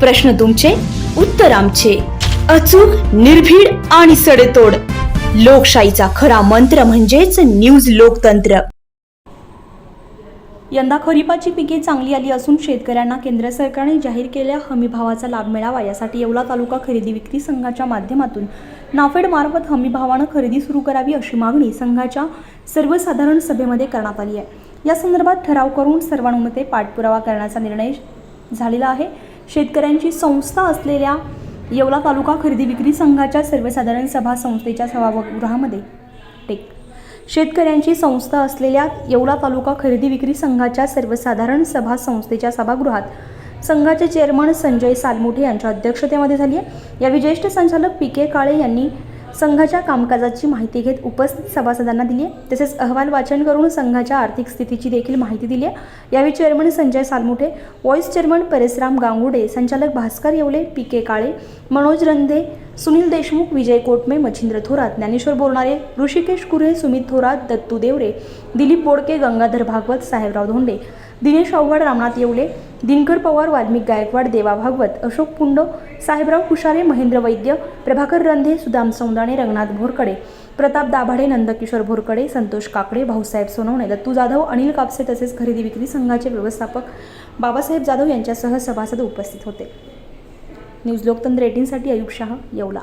प्रश्न तुमचे उत्तर आमचे. अचूक निर्भीड आणि सडेतोड. लोकशाहीचा खरा मंत्र म्हणजेच न्यूज लोकतंत्र. यंदा खरीपाची पिके चांगली आली असून शेतकऱ्यांना केंद्र सरकारने जाहीर केलेल्या हमीभावाचा लाभ मिळावा यासाठी येवला तालुका खरेदी विक्री संघाच्या माध्यमातून नाफेडमार्फत हमीभावानं खरेदी सुरू करावी अशी मागणी संघाच्या सर्वसाधारण सभेमध्ये करण्यात आली आहे. या संदर्भात ठराव करून सर्वानुमते पाठपुरावा करण्याचा निर्णय झालेला आहे. शेतकऱ्यांची संस्था असलेल्या येवला तालुका खरेदी विक्री संघाच्या सर्वसाधारण सभा संस्थेच्या सभागृहामध्ये. टेक. शेतकऱ्यांची संस्था असलेल्या येवला तालुका खरेदी विक्री संघाच्या सर्वसाधारण सभा संस्थेच्या सभागृहात संघाचे चेअरमन संजय सालमोठे यांच्या अध्यक्षतेमध्ये झाली आहे. यावेळी ज्येष्ठ संचालक पी के काळे यांनी संघाच्या कामकाजाची माहिती घेत उपस्थित सभासदांना दिली आहे. तसेच अहवाल वाचन करून संघाच्या आर्थिक स्थितीची देखील माहिती दिली आहे. यावेळी chairman Sanjay Salmuthe voice chairman Pareshram Gangude संचालक भास्कर येवले पी के काळे मनोज रंधे सुनील देशमुख विजय कोटमे मच्छिंद्र थोरात ज्ञानेश्वर बोरणारे ऋषिकेश कुरे सुमित थोरात दत्तू देवरे दिलीप बोडके गंगाधर भागवत साहेबराव धोंडे दिनेश आव्हाड रामनाथ येवले दिनकर पवार वाल्मिक गायकवाड देवा भागवत अशोक पुंड साहेबराव कुशारे महेंद्र वैद्य प्रभाकर रंधे सुदाम सौंदाणे रंगनाथ भोरकडे प्रताप दाभाडे नंदकिशोर भोरकडे संतोष काकडे भाऊसाहेब सोनवणे दत्तू जाधव अनिल कापसे तसेच खरेदी विक्री संघाचे व्यवस्थापक बाबासाहेब जाधव यांच्यासह सभासद उपस्थित होते. न्यूज लोकतंत्र एटीनसाठी अयुब शाह येवला.